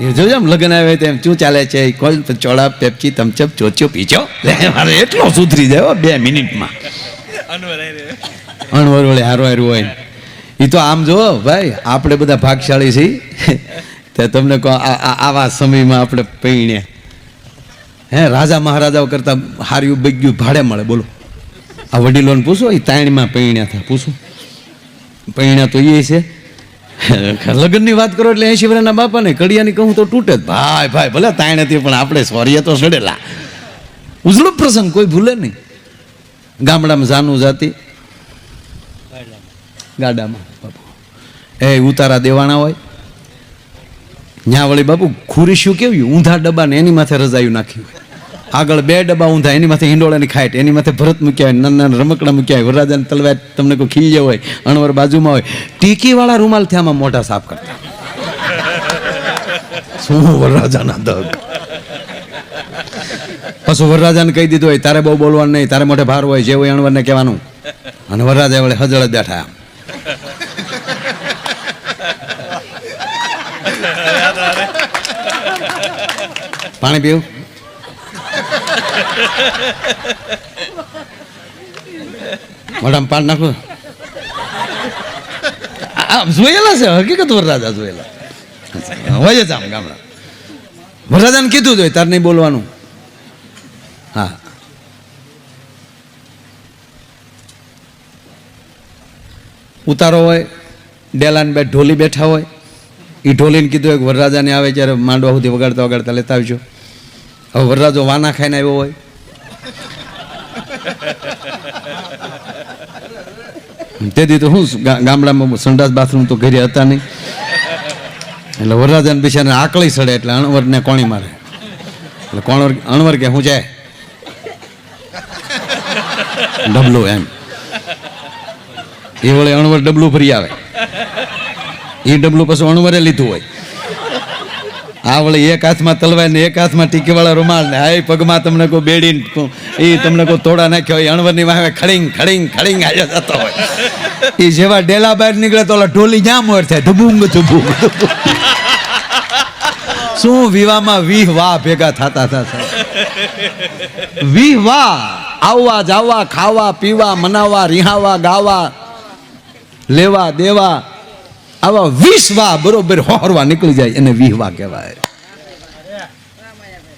એ જોજો આમ લગ્ન આવે તેમ શું ચાલે છે? કોલ ચોળા પેપ્સી તમચપ ચોચ્યો પીચો મારે એટલો સુધરી જાય બે મિનિટમાં. અણવર વળે હારો હારું હોય એ તો આમ જો ભાઈ, આપણે બધા ભાગશાળી છીએ. તે તમને કહો આવા સમયમાં આપણે પૈણે. હે, રાજા મહારાજાઓ કરતાં હાર્યું બગ્યું ભાડે મળે, બોલો. આ વડીલોને પૂછો એ તાણીમાં પૈણ્યા થાય પૂછો. પૈણ્યા તો એ છે. લગ્નની વાત કરો એટલે એસી વર્ષના બાપાને કડિયાની કહું તો તૂટે જ. ભાઈ ભાઈ, ભલે તાણેથી પણ આપણે સોરીએ તો સડેલા. ઉજળો પ્રસંગ કોઈ ભૂલે નહીં. ગામડામાં જાનું જાતી. ગાડામાં, બાપુ. એ ઉતારા દેવાના હોય. ન્યા વળી બાપુ, ખુરીશ્યું કેવી? ઊંધા ડબ્બા ને એની માથે રજાયું નાખ્યું હોય. આગળ બે ડબ્બા ઊંધા એની માથે હિંડોળાની ખાઈટ એની માથે ભરત મૂક્યા હોય નાના નાના રમકડા મૂક્યા હોય વરરાજાની તલવાર તમને કોઈ ખીલ્ય હોય અણવર બાજુમાં હોય ટીકીવાળા રૂમાલથી આમાં મોઢા સાફ કરતા. શું વરરાજાના દગ? પછી વરરાજાને કહી દીધું હોય તારે બહુ બોલવાનું નહીં તારે મોઢે ભાર હોય જે હોય અણવરને કહેવાનું. અને વરરાજા વળે હજળ જ બેઠા આમ. પાણી પીવું? મોઢામાં પાન નાખું. આમ જોયેલા છે, હકીકત વરરાજા જોયેલા. હોય જ આમ ગામડા. વરરાજાને કીધું જ હોય, તારે નહીં બોલવાનું. હા. ઉતારો હોય, ડેલાન બે ઢોલી બેઠા હોય. એ ઢોલીને કીધું હોય વરરાજાને આવે જ્યારે માંડવા સુધી વગાડતા વગાડતા લેતા આવજો. હવે વરરાજો વાના ખાઈને આવ્યો હોય. તેથી તો શું ગામડામાં સંડાસ બાથરૂમ તો ઘરે હતા નહીં. એટલે વરરાજાને બિચારાને આકળી સડે એટલે અણવરને કોણી મારે. એટલે કોણવર, અણવર કે હું જાય? ડબલું એમ. એ વળે અણવર ડબલું ભરી આવે. એ ડબલું પછી અણવરે લીધું હોય. આ વળી એક હાથમાં તલવાર ને એક હાથમાં ટીકીવાળા રૂમાલ ને હાય પગમાં તમને કોઈ બેડી એ તમને કોઈ તોડા નાખ્યો હોય, અણવરની વાહે ખડીંગ ખડીંગ ખડીંગ આજે જતો હોય. એ જેવા ડેલા બહાર નીકળે તો ઓલા ઢોલી જામ મોર થાય? ધબુંગ ધબુંગ શું વિવાહમાં વીહ વાહ ભેગા થતા થતા વીહ વાહ! આવવા, જાવા, ખાવા, પીવા, મનાવા, રિહાવા, ગાવા, લેવા, દેવા. આવા વીસ વાહ બરોબર હોરવા નીકળી જાય એને વિહવા કહેવાય.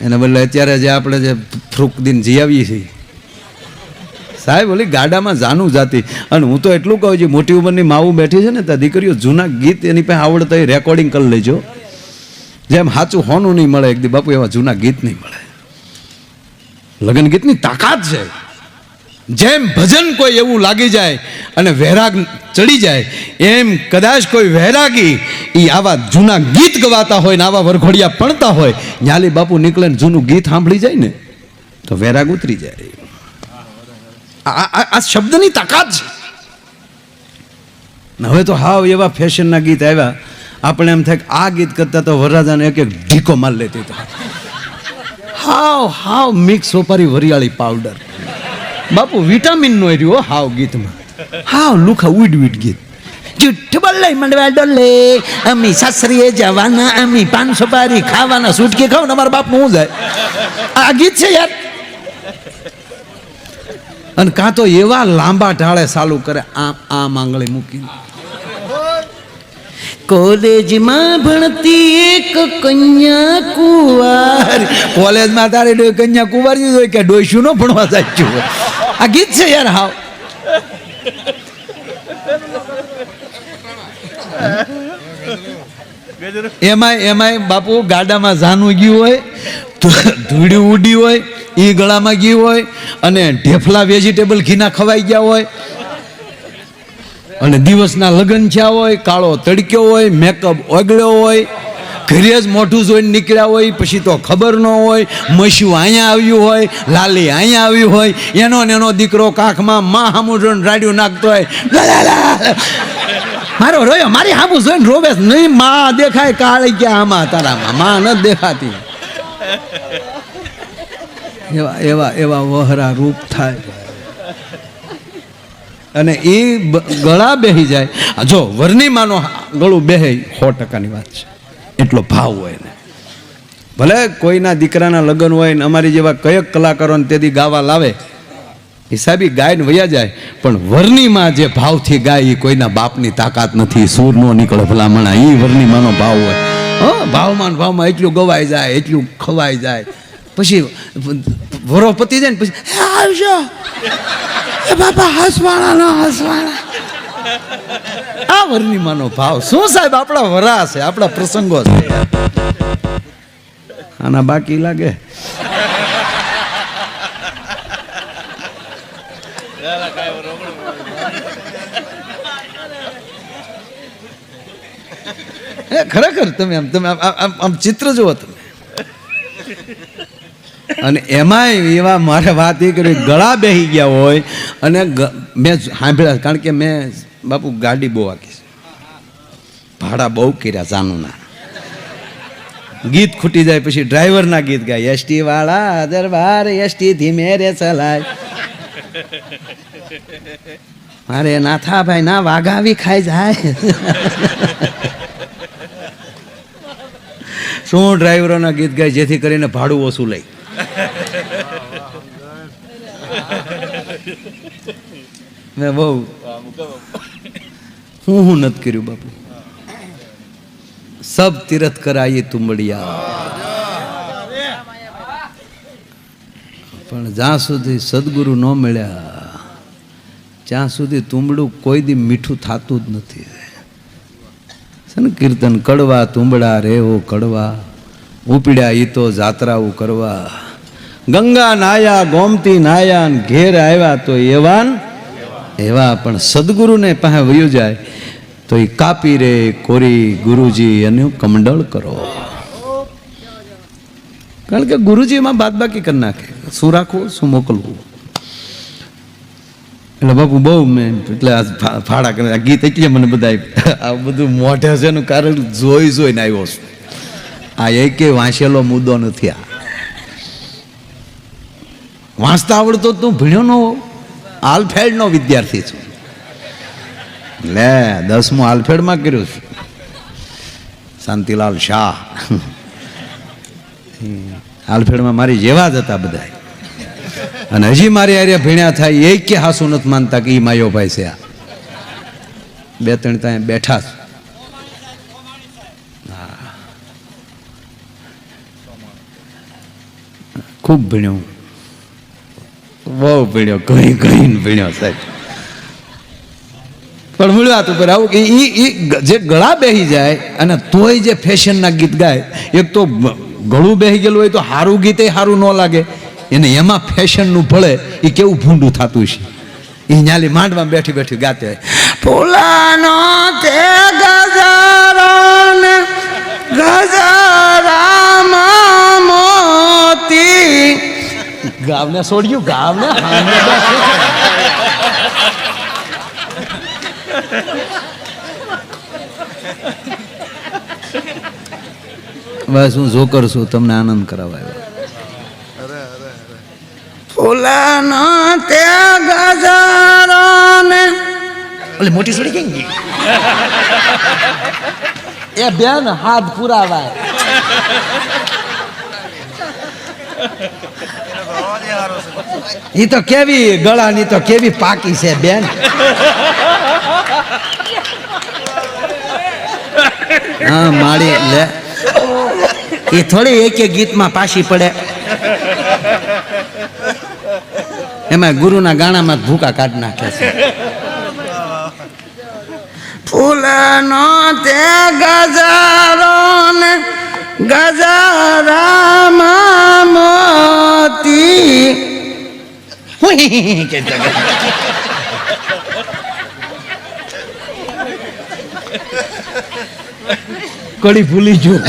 એને બદલે અત્યારે જે આપણે જે ફ્રૂક દિન જીયાવીએ છીએ. સાહેબ, ઓલી ગાડામાં જાનું જાતી. અને હું તો એટલું કહું છું, મોટી ઉંમરની માવું બેઠી છે ને, ત્યાં દીકરીઓ જૂના ગીત એની પાસે આવડતા હોય રેકોર્ડિંગ કરી લેજો. જેમ સાચું હોનું નહીં મળે, એક દી બાપુ એવા જૂના ગીત નહીં મળે. લગ્ન ગીતની તાકાત છે. જેમ ભજન કોઈ એવું લાગી જાય અને વૈરાગ ચડી જાય, એમ કદાચ કોઈ વૈરાગી એ આવા જૂના ગીત ગવાતા હોય ને આવા વરઘોડિયા પણતા હોય, ન્યાલી બાપુ નીકળે ને જૂનું ગીત સાંભળી જાય ને, તો વૈરાગ ઉતરી જાય. આ શબ્દની તાકાત છે. હવે તો હાવ એવા ફેશનના ગીત આવ્યા. આપણે એમ થાય કે આ ગીત કરતા તો વરરાજાને એક એક ઢીકો માર લેતી તો હાવ હાવ મિક્સ સોપારી વરિયાળી પાવડર બાપુ વિટામિન નો રહ્યો હાવ ગીતમાં. હાવ લુખા ઉડ ઉડ ગીત. જુઠ્ઠ બોલે, મંડવા ડોલે, અમી સાસરીએ જવાના, અમી પાન સોપારી ખાવાના સુટકી ખાવ ને અમારા બાપનું હું જાય આ ગીત છે યાર. અને કાં તો એવા લાંબા ઢાળે ચાલુ કરે, આમ આમ આંગળી મૂકીને. કોલેજમાં ભણતી એક કન્યા કુંવાર. કોલેજમાં તારે કન્યા કુંવારી કે ડોસ્યું નો ભણવા સાચું આ ગીત છે યાર હાવ એમાંય એમાંય બાપુ, ગાડામાં જાનું ગયું હોય ધૂળી ઉડી હોય એ ગળામાં ગયું હોય, અને ઢેફલા વેજીટેબલ ઘીના ખવાઈ ગયા હોય, અને દિવસના લગ્ન થયા હોય, કાળો તડક્યો હોય મેકઅપ ઓગળ્યો હોય ઘરે જ મોઢું જોઈને નીકળ્યા હોય, પછી તો ખબર ન હોય મસ્યું અહીંયા આવ્યું હોય, લાલી અહીંયા આવ્યું હોય, એનો ને એનો દીકરો કાખમાં માં હામું જોઈને રાડ્યું નાખતો હોય. મારો રોયો, મારી હામું જોઈને રોવે નહીં, માં દેખાય કાળી ક્યાં આમાં તારામાં માં ન દેખાતી. એવા એવા એવા વહરા રૂપ થાય. અને એ ગળા બેહી જાય. જો વરની માનો ગળું બેહે, સો ટકાની વાત છે. એટલો ભાવ હોય ને. ભલે કોઈના દીકરાના લગ્ન હોય ને અમારી જેવા કયક કલાકારોને તેથી ગાવા લાવે હિસાબી ગાયને વયા જાય પણ વર્ણીમાં જે ભાવથી ગાય એ કોઈના બાપની તાકાત નથી સૂર નો નીકળે ભલામણા એ વર્ણીમાંનો ભાવ હોય. હા ભાવમાં ભાવમાં એટલું ગવાઈ જાય એટલું ખવાઈ જાય. પછી વરો પતી જાય ને પછી "હે, આવજો. બાપા હસવાણા ન હસવાણા આ વર્ણિમાનો ભાવ શું સાહેબ, આપણા વરા છે, આપણા પ્રસંગો છે. આના બાકી લાગે? એ ખરેખર તમે આમ, તમે આમ- આમ ચિત્ર જુઓ તમે. અને એમાંય એવા મારે વાત એ કરી, ગળા બેહી ગયા હોય અને મેં સાંભળ્યા, કારણ કે મેં બાપુ ગાડી બહુ આખી છે. ભાડા બહુ કર્યા જાનુના. ગીત ખૂટી જાય પછી ડ્રાઈવરના ગીત ગાય. એસટી વાળા દરબાર એસટી ધીમે રે ચલાય. મારે ના થા ભાઈ ના વાઘાવી ખાઈ જાય. શું ડ્રાઈવરોના ગીત ગાય જેથી કરીને ભાડું ઓછું લઈ? મેં બહુ હું હું નથી કર્યું બાપુ? સબ તીરથ કરાયે તુંબડિયા પણ જ્યાં સુધી સદગુરુ ન મળ્યા ત્યાં સુધી તુંબડું કોઈ દી મીઠું થતું જ નથી. ને કીર્તન કડવા, તુંબડા રેવો કડવા, ઉપડ્યા ઈ તો જાત્રાઓ કરવા. ગંગા નાયા, ગોમતી નાયા ઘેર આવ્યા તો એવાન એવા પણ સદગુરુને પાસે વયું જાય, તો એ કાપી રે કોરી ગુરુજી એનું કમંડળ કરો. કારણ કે ગુરુજીમાં બાદબાકી કરી નાખે. શું રાખવું, શું મોકલવું? એટલે બાપુ બહુ મેં એટલે આ ફાળા કરે, આ ગીત એટલે મને બધા આ બધું મોઢે છે એનું કારણ જોઈ જોઈને આવ્યો છું. આ એકે વાંચેલો મુદ્દો નથી આ. વાંચતા આવડતો તું ભણ્યો નો આલફેડનો વિદ્યાર્થી છું. લે દસમું આલફેડમાં કર્યું છું. શાંતિલાલ શાહ. આલફેડમાં મારી જેવા જ હતા બધા અને હજી મારી આર્યા ભીણ્યા થાય એ કે હાસુ નથી માનતા કે એ માયો ભાઈ છે આ. બે ત્રણ ત્યાં બેઠા. ખૂબ ભીણ્યો. બહુ ભીણ્યો ઘણી ઘણી ભીણ્યો સાહેબ. પણ મળ્યા તો પર આવું કે એ જે ગળા બેહી જાય અને તોય જે ફેશનના ગીત ગાય, એક તો ગળું બેહી ગયેલું હોય તો સારું ગીતે સારું ન લાગે. એને એમાં ફેશનનું ભળે એ કેવું ભૂંડું થતું છે એ ન્યાલી માંડમાં બેઠી બેઠી ગાતે હોય. ફૂલાનો તે ગજારો ને ગાવને છોડ્યું બેઠી બસ, હું જોકર છું, તમને આનંદ કરાવવા ફૂલાનો તે ગજારો મોટી છોડી કેમ એ બેન હાથ પુરાવાય. ઈ તો કેવી ગળાની તો કેવી પાકી છે, બેન. હા, માળી, લે. એ થોડી એક એક ગીતમાં પાછી પડે. એમાં ગુરુના ગાણામાં ભૂકા કાઢી નાખે છે. ફૂલનો તે ગજારો ને ગજરામાં કડી ભૂલી જો.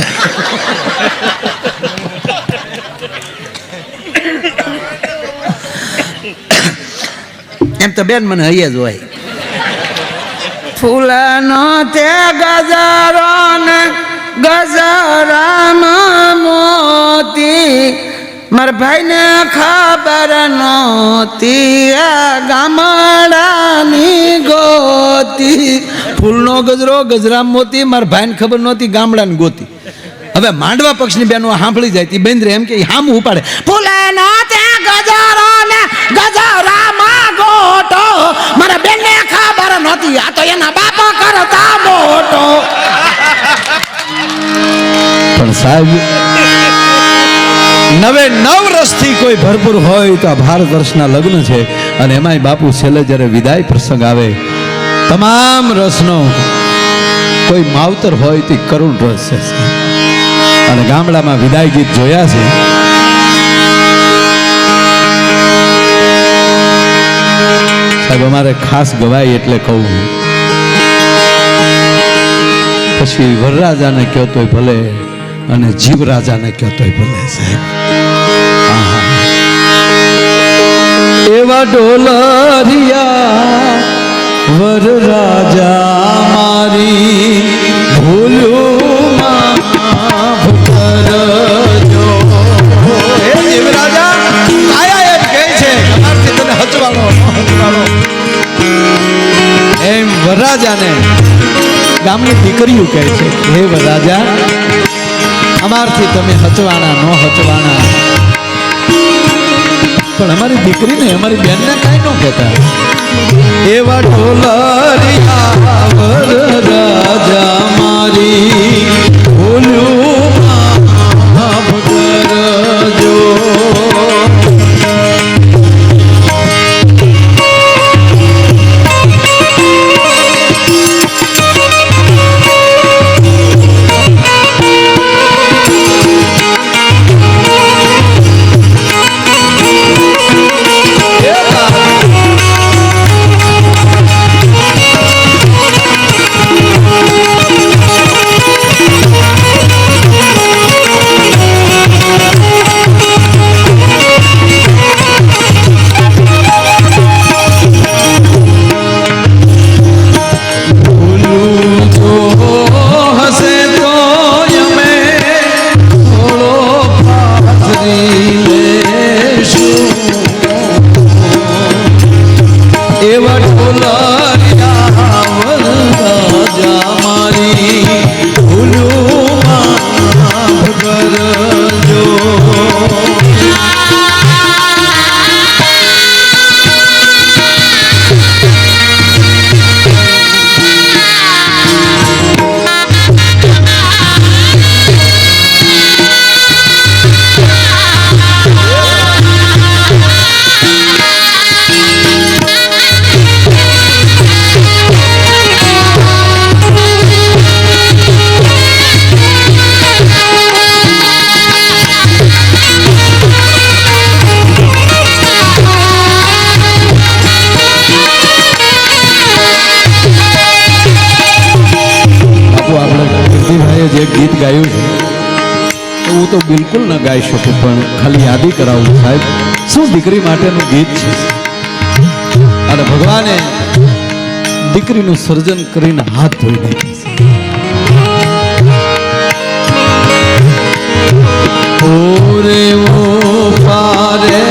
એમ તો બેન મને હૈયા જ હોય. ફૂલનો તે ગજરો ને મોતી મારા ભાઈને ખબર નહોતી, આ ગામડાની ગોતી. ફૂલનો ગજરો, ગજરામ મોતી, મારા ભાઈને ખબર નહોતી, ગામડાની ગોતી. હવે માંડવા પક્ષની બેનો સાંભળી જાય, તી બેન્દ્રે એમ કે હામ ઉપાડે. ફૂલે નો ત્યાં ગજરો ને ગજરામાં ગોટો મારા બેનને ખબર નહોતી, આ તો એના બાપો કરતા મોટો. પણ સાહેબ નવે નવ રસથી કોઈ ભરપૂર હોય તો આ ભારત વર્ષના લગ્ન છે. અને એમાંય બાપુ છેલ્લે જ્યારે વિદાય પ્રસંગ આવે, તમામ રસનો કોઈ માવતર હોય તે કરુણ રસ છે. અને ગામડામાં વિદાય ગીત જોયા છે. સાહેબ, અમારે ખાસ ગવાય એટલે કહું. પછી વરરાજાને કહેતો ભલે અને જીવ રાજાને કહેતો ભલે સાહેબ. એવા ડોલરિયા મારી ભૂલું જીવ રાજા, આયા એમ કહે છે, અમારથી તને એમ વરરાજાને ગામની દીકરીઓ કહે છે, હે વરરાજા અમારથી તમે હચવાના, નો હચવાના. પણ અમારી દીકરીને, અમારી બેનને કાંઈ ન કહેતા. એવા ઢોલરિયા રાજા મારી ભૂલ્યું તો બિલકુલ ન ગાઈ શકું, પણ ખાલી યાદી કરાવું સાહેબ. શું દીકરી માટેનું ગીત છે? અને ભગવાને દીકરીનું સર્જન કરીને હાથ ધોઈ પારે ઓરે ઓ પારે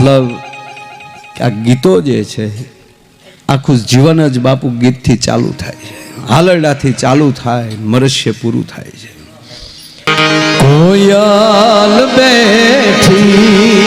મતલબ આ ગીતો જે છે, આખું જીવન જ બાપુ ગીતથી ચાલુ થાય છે. હાલરડાથી ચાલુ થાય, મરસ્ય પૂરું થાય છે. કોયલ બેઠી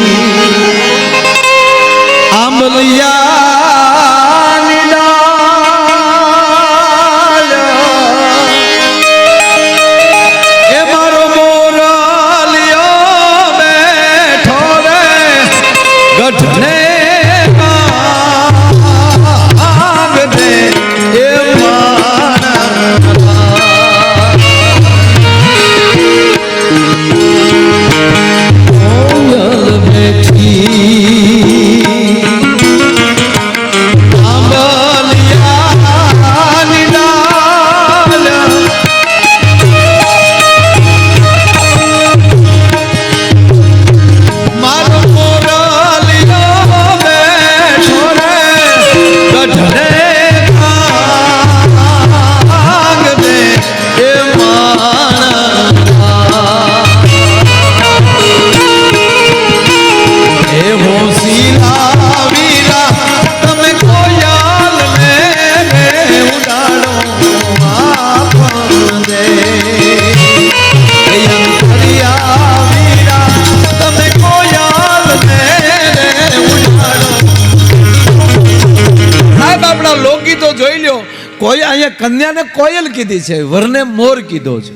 કન્યાને કોયલ કીધી છે, વરને મોર કીધો છે.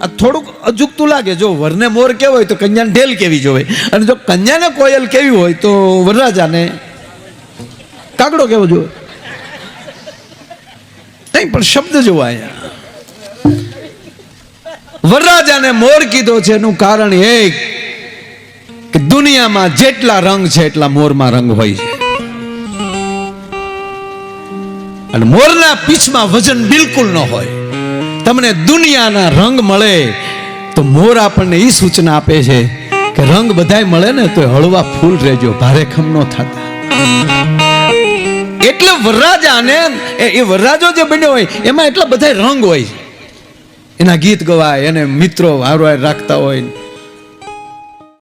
આ થોડુંક અજુકતું લાગે, જો વરને મોર કેવો હોય તો કન્યાને ઢેલ કેવી જોવે? અને જો કન્યાને કોયલ કેવી હોય તો વરરાજાને કાગડો કેવો જોવે? નહીં, પણ શબ્દ જોવા અહીંયા. વરરાજાને મોર કીધો છે, એનું કારણ એક કે દુનિયામાં જેટલા રંગ છે, એટલા મોરમાં રંગ હોય છે. અને મોરના પીછમાં વજન બિલકુલ ન હોય. તમને દુનિયાના રંગ મળે તો મોર આપણને એ સૂચના આપે છે કે રંગ બધાય મળે ને તો હળવા ફૂલ રહેજો, ભારે ખમ ન થતા. એટલે વરરાજાને એ વરરાજો જે બન્યો હોય, એમાં એટલા બધા રંગ હોય એના ગીત ગવાય, એને મિત્રો હારો રાખતા હોય.